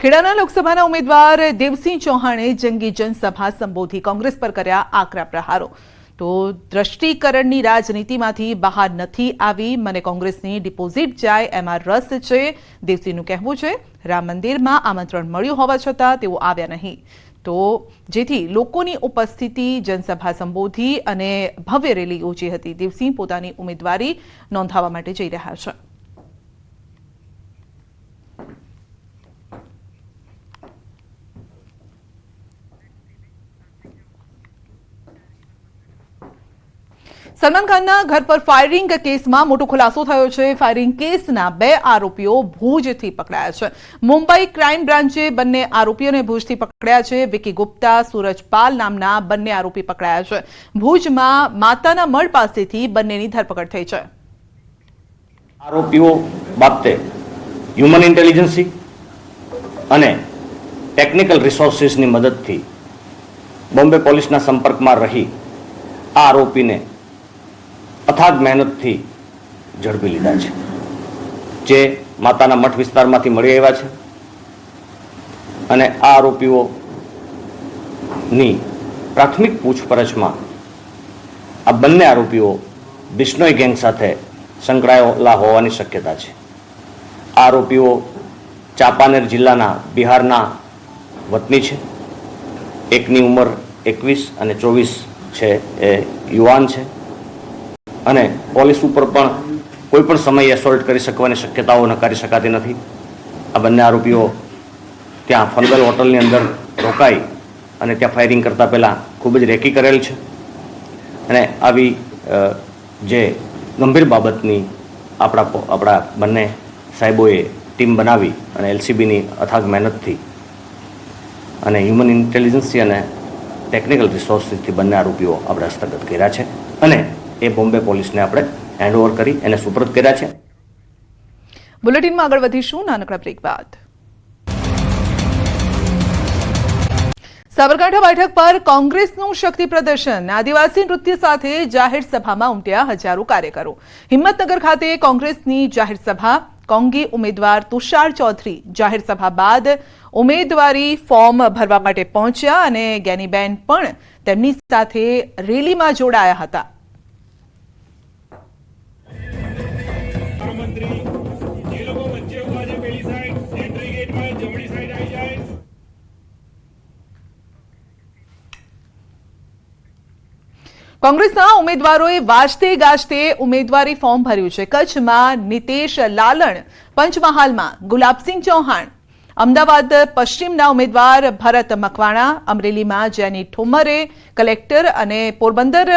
ખેડાના લોકસભાના ઉમેદવાર દેવસિંહ ચૌહાણે જંગી જનસભા સંબોધી કોંગ્રેસ પર કર્યા આકરા પ્રહારો. તો દ્રષ્ટિકરણની રાજનીતિમાંથી બહાર નથી આવી, મને કોંગ્રેસની ડિપોઝિટ જાય એમાં રસ છે. દેવસિંહનું કહેવું છે, રામ મંદિરમાં આમંત્રણ મળ્યું હોવા છતાં તેઓ આવ્યા નહીં. તો જેથી લોકોની ઉપસ્થિતિ જનસભા સંબોધી અને ભવ્ય રેલી યોજી હતી. દેવસિંહ પોતાની ઉમેદવારી નોંધાવવા માટે જઈ રહ્યા છે. સલમાન ખાનના ઘર પર ફાયરિંગ કેસમાં મોટો ખુલાસો થયો છે. ફાયરિંગ કેસના બે આરોપીઓ ભુજથી પકડાયા છે. મુંબઈ ક્રાઇમ બ્રાન્ચે બંને આરોપીઓને ભુજથી પકડ્યા છે. વિકી ગુપ્તા સુરજપાલ નામના બંને આરોપી પકડાયા છે. ભુજમાં માતાના મળ પાસેથી બંનેની ધરપકડ થઈ છે. આરોપીઓ બાબતે હ્યુમન ઇન્ટેલિજન્સી અને ટેકનિકલ રિસોર્સિસની મદદથી બોમ્બે પોલીસના સંપર્કમાં રહી આ આરોપીને અથાગ મહેનતથી ઝડપી લીધા છે. જે માતાના મઠ વિસ્તારમાંથી મળી આવ્યા છે. અને આ આરોપીઓની પ્રાથમિક પૂછપરછમાં આ બંને આરોપીઓ બિશ્નોઈ ગેંગ સાથે સંકળાયેલા હોવાની શક્યતા છે. આ આરોપીઓ ચાંપાનેર જિલ્લાના બિહારના વતની છે. એકની ઉંમર એકવીસ અને ચોવીસ છે એ યુવાન છે. અને પોલીસ ઉપર પણ કોઈ પણ સમયે એસોલ્ટ કરી શકવાની શક્યતાઓ નકારી શકાતી નથી. આ બંને આરોપીઓ ત્યાં ફનગલ હોટલની અંદર રોકાઈ અને ત્યાં ફાયરિંગ કરતાં પહેલાં ખૂબ જ રેકી કરેલ છે. અને આવી જે ગંભીર બાબતની આપણા આપણા બંને સાહેબોએ ટીમ બનાવી અને એલસીબીની અથાગ મહેનતથી અને હ્યુમન ઇન્ટેલિજન્સી અને ટેકનિકલ રિસોર્સિસથી બંને આરોપીઓ આપણે હસ્તગત કર્યા છે. અને એ બોમ્બે પોલીસને આપણે હેન્ડઓવર કરી એને સુપ્રત કર્યા છે. બુલેટિનમાં આગળ વધીશું નાનકડા બ્રેક બાદ. સાબરકાંઠા બેઠક પર કોંગ્રેસનું શક્તિ પ્રદર્શન. આદિવાસી નૃત્ય સાથે જાહેર સભામાં ઉમટ્યા હજારો કાર્યકરો. હિંમતનગર ખાતે કોંગ્રેસની જાહેર સભા. કોંગી ઉમેદવાર તુષાર ચૌધરી જાહેર સભા બાદ ઉમેદવારી ફોર્મ ભરવા માટે પહોંચ્યા અને ગેનીબેન પણ તેમની સાથે રેલીમાં જોડાયા હતા. કોંગ્રેસના ઉમેદવારોએ વાજતે ગાજતે ઉમેદવારી ફોર્મ ભર્યું છે. કચ્છમાં નિતેશ લાલણ પંચમહાલમાં, ગુલાબસિંહ ચૌહાણ. અમદાવાદ પશ્ચિમના ઉમેદવાર ભરત મકવાણા, અમરેલીમાં જેની ઠુમ્મરે કલેક્ટર અને પોરબંદર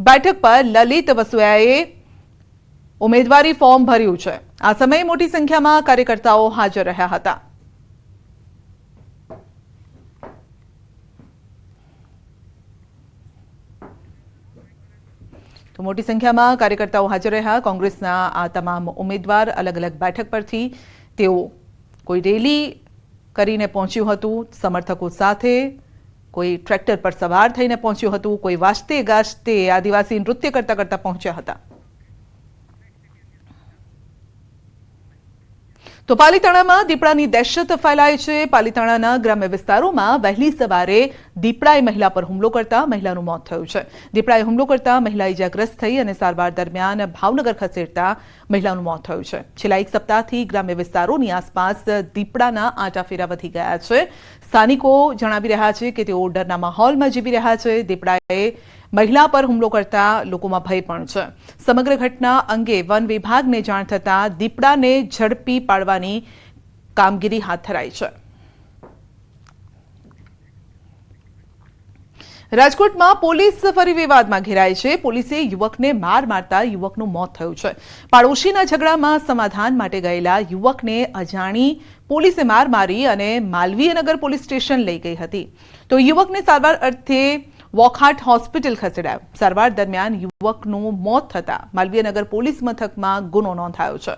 બેઠક પર લલિત વસુયાએ ઉમેદવારી ફોર્મ ભર્યું છે. આ સમયે મોટી સંખ્યામાં કાર્યકર્તાઓ હાજર રહ્યા હતા. તો મોટી સંખ્યામાં કાર્યકર્તાઓ હાજર રહ્યા. કોંગ્રેસના આ તમામ ઉમેદવાર અલગ અલગ બેઠક પરથી તેઓ કોઈ રેલી કરીને પહોંચ્યું હતું. સમર્થકો સાથે કોઈ ટ્રેક્ટર પર સવાર થઈને પહોંચ્યું હતું. કોઈ વાજતે ગાજતે આદિવાસી નૃત્ય કરતા કરતા પહોંચ્યા હતા. તો પાલીતાણામાં દીપડાની દહેશત ફેલાય છે. પાલીતાણાના ગ્રામ્ય વિસ્તારોમાં વહેલી સવારે દીપડાએ મહિલા પર હુમલો કરતા મહિલાનું મોત થયું છે. દીપડાએ હુમલો કરતા મહિલા ઇજાગ્રસ્ત થઈ અને સારવાર દરમિયાન ભાવનગર ખસેડતા મહિલાનું મોત થયું છે. છેલ્લા એક સપ્તાહથી ગ્રામ્ય વિસ્તારોની આસપાસ દીપડાના આંટાફેરા વધી ગયા છે. સ્થાનિકો જણાવી રહ્યા છે કે તેઓ ડરના માહોલમાં જીવી રહ્યા છે. દીપડાએ મહિલા પર હુમલો કરતા લોકોમાં ભય પણ છે. સમગ્ર ઘટના અંગે વન વિભાગને જાણ થતાં દીપડાને ઝડપી પાડવાની કામગીરી હાથ ધરાઈ છે. રાજકોટમાં પોલીસ ફરી વિવાદમાં ઘેરાય છે. પોલીસે યુવકને માર મારતા યુવકનું મોત થયું છે. પાડોશીના ઝઘડામાં સમાધાન માટે ગયેલા યુવકને અજાણી પોલીસે માર મારી અને માલવીયનગર પોલીસ સ્ટેશન લઈ ગઈ હતી. તો યુવકને સારવાર અર્થે વોકહાટ હોસ્પિટલ ખસેડાયો. સારવાર દરમિયાન યુવકનું મોત થતાં માલવીયનગર પોલીસ મથકમાં ગુનો નોંધાયો છે.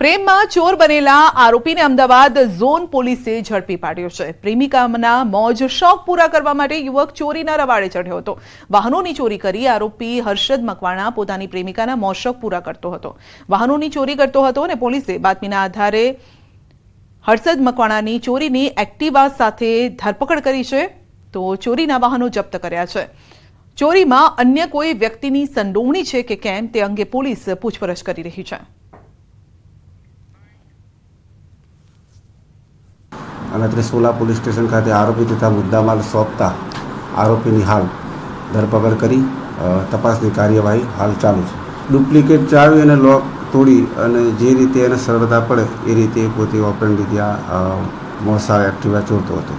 પ્રેમમાં ચોર બનેલા આરોપીને અમદાવાદ ઝોન પોલીસે ઝડપી પાડ્યો છે. પ્રેમિકાના મોજ શોખ પૂરા કરવા માટે યુવક ચોરીના રવાડે ચઢ્યો હતો. વાહનોની ચોરી કરી આરોપી હર્ષદ મકવાણા પોતાની પ્રેમિકાના મોજ શોખ પૂરા કરતો હતો. વાહનોની ચોરી કરતો હતો અને પોલીસે બાતમીના આધારે હર્ષદ મકવાણાની ચોરીની એક્ટિવા સાથે ધરપકડ કરી છે તો ચોરીના વાહનો જપ્ત કર્યા છે. ચોરીમાં અન્ય કોઈ વ્યક્તિની સંડોવણી છે કે કેમ તે અંગે પોલીસ પૂછપરછ કરી રહી છે. અને ત્રિસોલા પોલીસ સ્ટેશન ખાતે આરોપી તથા મુદ્દામાલ સોંપતા આરોપીની હાલ ધરપકડ કરી તપાસની કાર્યવાહી હાલ ચાલુ છે. ડુપ્લિકેટ ચાવી અને લોક તોડી અને જે રીતે એને સરળતા પડે એ રીતે પોતે ઓપન રીતે આ મોસા એક્ટિવા ચોરતો હતો.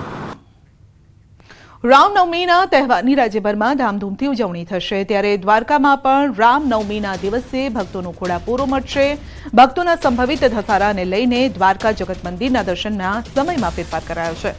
રામનવમીના તહેવારની રાજ્યભરમાં ધામધૂમથી ઉજવણી થશે. ત્યારે દ્વારકામાં પણ રામનવમીના દિવસે ભક્તોનો ઘોડાપૂરો મળશે. ભક્તોના સંભવિત ધસારાને લઈને દ્વારકા જગત મંદિરના દર્શનના સમયમાં ફેરફાર કરાયો છે.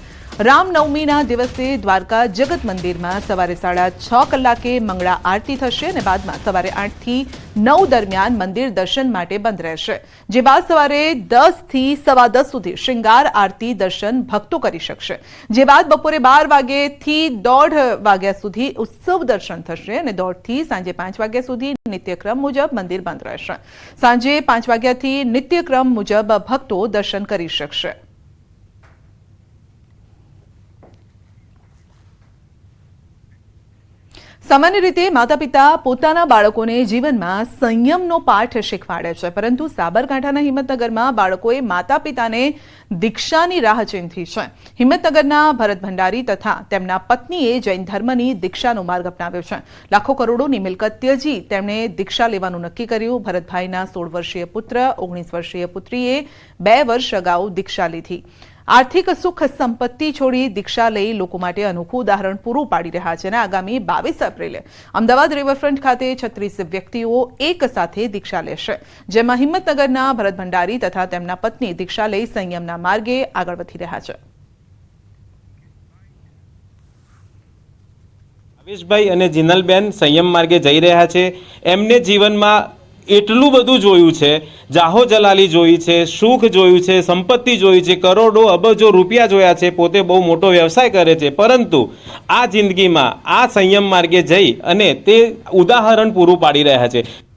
રામનવમીના દિવસે દ્વારકા જગત મંદિરમાં સવારે સાડા છ કલાકે મંગળા આરતી થશે અને બાદમાં સવારે આઠથી નવ દરમિયાન મંદિર દર્શન માટે બંધ રહેશે. જે બાદ સવારે દસથી સવા દસ સુધી શૃંગાર, આરતી, દર્શન ભક્તો કરી શકશે. જે બાદ બપોરે બાર વાગ્યેથી દોઢ વાગ્યા સુધી ઉત્સવ દર્શન થશે અને દોઢથી સાંજે પાંચ વાગ્યા સુધી નિત્યક્રમ મુજબ મંદિર બંધ રહેશે. સાંજે પાંચ વાગ્યાથી નિત્યક્રમ મુજબ ભક્તો દર્શન કરી શકશે. સામાન્ય રીતે માતા પિતા પોતાના બાળકોને જીવનમાં સંયમનો પાઠ શીખવાડે છે, પરંતુ સાબરકાંઠાના હિંમતનગરમાં બાળકોએ માતા પિતાને દીક્ષાની રાહ ચીંધી છે. હિંમતનગરના ભરત ભંડારી તથા તેમના પત્નીએ જૈન ધર્મની દીક્ષાનો માર્ગ અપનાવ્યો છે. લાખો કરોડોની મિલકત ત્યજી, તેમણે દીક્ષા લેવાનું નક્કી કર્યું. ભરતભાઈના સોળ વર્ષીય પુત્ર, ઓગણીસ વર્ષીય પુત્રીએ બે વર્ષ અગાઉ દીક્ષા લીધી. આર્થિક સુખ સંપત્તિ છોડી દીક્ષા લઈ લોકો માટે અનોખું ઉદાહરણ પૂરું પાડી રહ્યા છે અને આગામી બાવીસ એપ્રિલે અમદાવાદ રિવરફ્રન્ટ ખાતે છત્રીસ વ્યક્તિઓ એક સાથે દીક્ષા લેશે, જેમાં હિંમતનગરના ભરત ભંડારી તથા તેમના પત્ની દીક્ષા લઈ સંયમના માર્ગે આગળ વધી રહ્યા છે. ભાવેશભાઈ અને જીનલબેન સંયમ માર્ગે જઈ રહ્યા છે. એમને જીવનમાં એટલું બધું જોયું છે. જાહો જલાલી જોઈ છે, સુખ જોયું છે, સંપત્તિ જોઈ છે, કરોડો અબજો રૂપિયા જોયા છે, પોતે બહુ મોટો વ્યવસાય કરે છે. પરંતુ આ જિંદગીમાં આ સંયમ માર્ગે જઈ અને તે ઉદાહરણ પૂરું પાડી રહ્યા છે.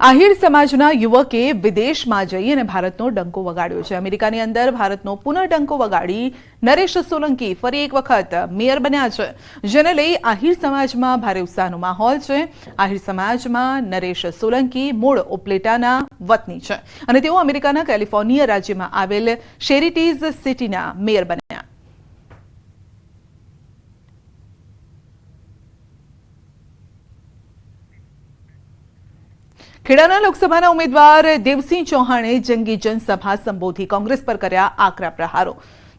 આહિર સમાજના યુવકે વિદેશમાં જઈ અને ભારતનો ડંકો વગાડ્યો છે. અમેરિકાની અંદર ભારતનો પુનઃ ડંકો વગાડી નરેશ સોલંકી ફરી એક વખત મેયર બન્યા છે, જેને લઈ આહિર સમાજમાં ભારે ઉત્સાહનો માહોલ છે. આહિર સમાજમાં નરેશ સોલંકી મૂળ ઉપલેટાના વતની છે અને તેઓ અમેરિકાના કેલિફોર્નિયા રાજ્યમાં આવેલ શેરિટીઝ સિટીના મેયર બન્યા ખેડાના લોકસભાના ઉમેદવાર દેવસિંહ ચૌહાણે જંગી જનસભા સંબોધી કોંગ્રેસ પર કર્યા આકરા પ્રહારો.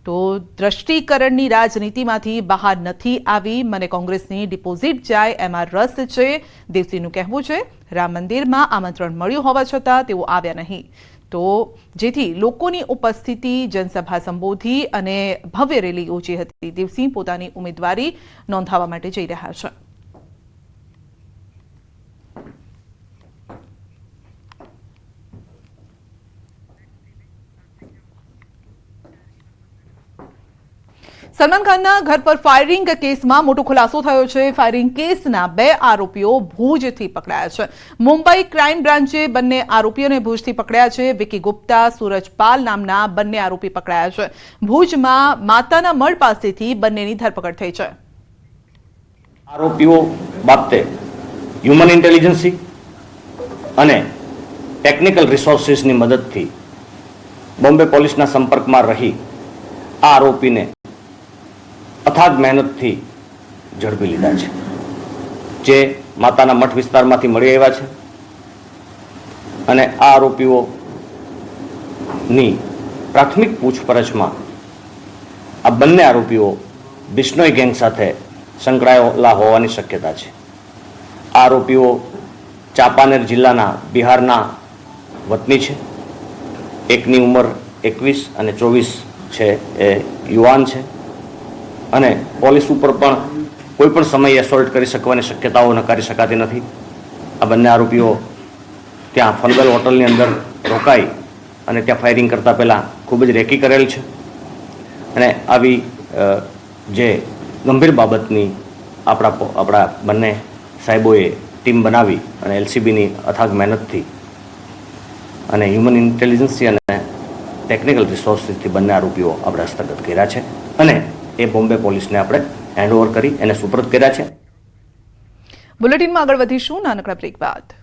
તો દ્રષ્ટિકરણની રાજનીતિમાંથી બહાર નથી આવી, મને કોંગ્રેસની ડિપોઝિટ જાય એમાં રસ છે, દેવસિંહનું કહેવું છે, રામ મંદિરમાં આમંત્રણ મળ્યું હોવા છતાં તેઓ આવ્યા નહીં. તો જેથી લોકોની ઉપસ્થિતિ જનસભા સંબોધી અને ભવ્ય રેલી યોજી હતી. દેવસિંહ પોતાની ઉમેદવારી નોંધાવવા માટે જઈ રહ્યા છે. સલમાન ખાનના ઘર પર ફાયરિંગ કેસમાં મોટો ખુલાસો થયો છે. ફાયરિંગ કેસના બે આરોપીઓ ભુજથી પકડાયા છે. મુંબઈ ક્રાઇમ બ્રાન્ચે બંને આરોપીઓને ભુજથી પકડ્યા છે. વિકી ગુપ્તા સુરજપાલ નામના બંને આરોપી પકડાયા છે. ભુજમાં માતાના મળ પાસેથી બંનેની ધરપકડ થઈ છે. આરોપીઓ બાબતે હ્યુમન ઇન્ટેલિજન્સી અને ટેકનિકલ રિસોર્સિસની મદદથી બોમ્બે પોલીસના સંપર્કમાં રહી આ આરોપીને અથાગ મહેનતથી ઝડપી લીધા છે. જે માતાના મઠ વિસ્તારમાંથી મળી આવ્યા છે. અને આ આરોપીઓની પ્રાથમિક પૂછપરછમાં આ બંને આરોપીઓ બિશ્નોઈ ગેંગ સાથે સંકળાયેલા હોવાની શક્યતા છે. આ આરોપીઓ ચાંપાનેર જિલ્લાના બિહારના વતની છે. એકની ઉંમર એકવીસ અને ચોવીસ છે એ યુવાન છે. અને પોલીસ ઉપર પણ કોઈ પણ સમયે એસોલ્ટ કરી શકવાની શક્યતાઓ નકારી શકાતી નથી. આ બંને આરોપીઓ ત્યાં ફંગલ હોટલની અંદર રોકાઈ અને ત્યાં ફાયરિંગ કરતાં પહેલાં ખૂબ જ રેકી કરેલ છે. અને આવી જે ગંભીર બાબતની આપણા આપણા બંને સાહેબોએ ટીમ બનાવી અને એલસીબીની અથાગ મહેનતથી અને હ્યુમન ઇન્ટેલિજન્સથી અને ટેકનિકલ રિસોર્સિસથી બંને આરોપીઓ આપણે હસ્તગત કર્યા છે. અને એ બોમ્બે પોલીસને આપણે હેન્ડઓવર કરી, એને સુપરત કર્યા છે. બુલેટિનમાં આગળ વધીશું નાનકડા બ્રેક બાદ.